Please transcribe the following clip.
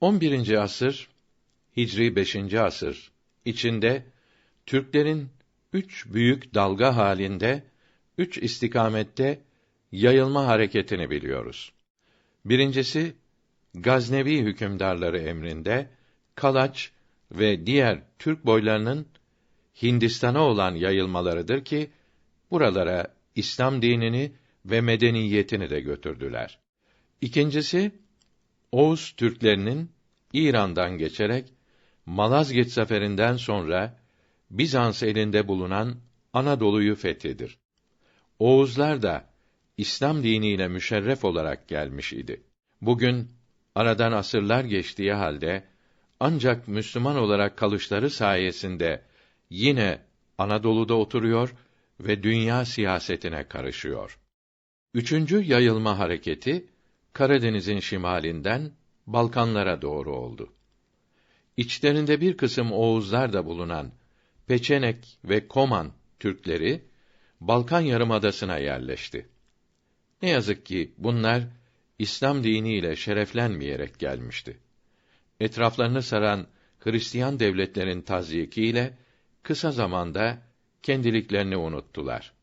11. asır Hicri 5. asır içinde Türklerin üç büyük dalga halinde üç istikamette yayılma hareketini biliyoruz. Birincisi Gaznevi hükümdarları emrinde Kalaç ve diğer Türk boylarının Hindistan'a olan yayılmalarıdır ki buralara İslam dinini ve medeniyetini de götürdüler. İkincisi Oğuz Türklerinin İran'dan geçerek Malazgirt zaferinden sonra Bizans elinde bulunan Anadolu'yu fethidir. Oğuzlar da İslam diniyle müşerref olarak gelmiş idi. Bugün aradan asırlar geçtiği halde ancak Müslüman olarak kalışları sayesinde yine Anadolu'da oturuyor ve dünya siyasetine karışıyor. Üçüncü yayılma hareketi Karadeniz'in şimalinden Balkanlara doğru oldu. İçlerinde bir kısım Oğuzlar da bulunan Peçenek ve Koman Türkleri Balkan Yarımadası'na yerleşti. Ne yazık ki bunlar İslam diniyle şereflenmeyerek gelmişti. Etraflarını saran Hristiyan devletlerin tazyikiyle kısa zamanda kendiliklerini unuttular.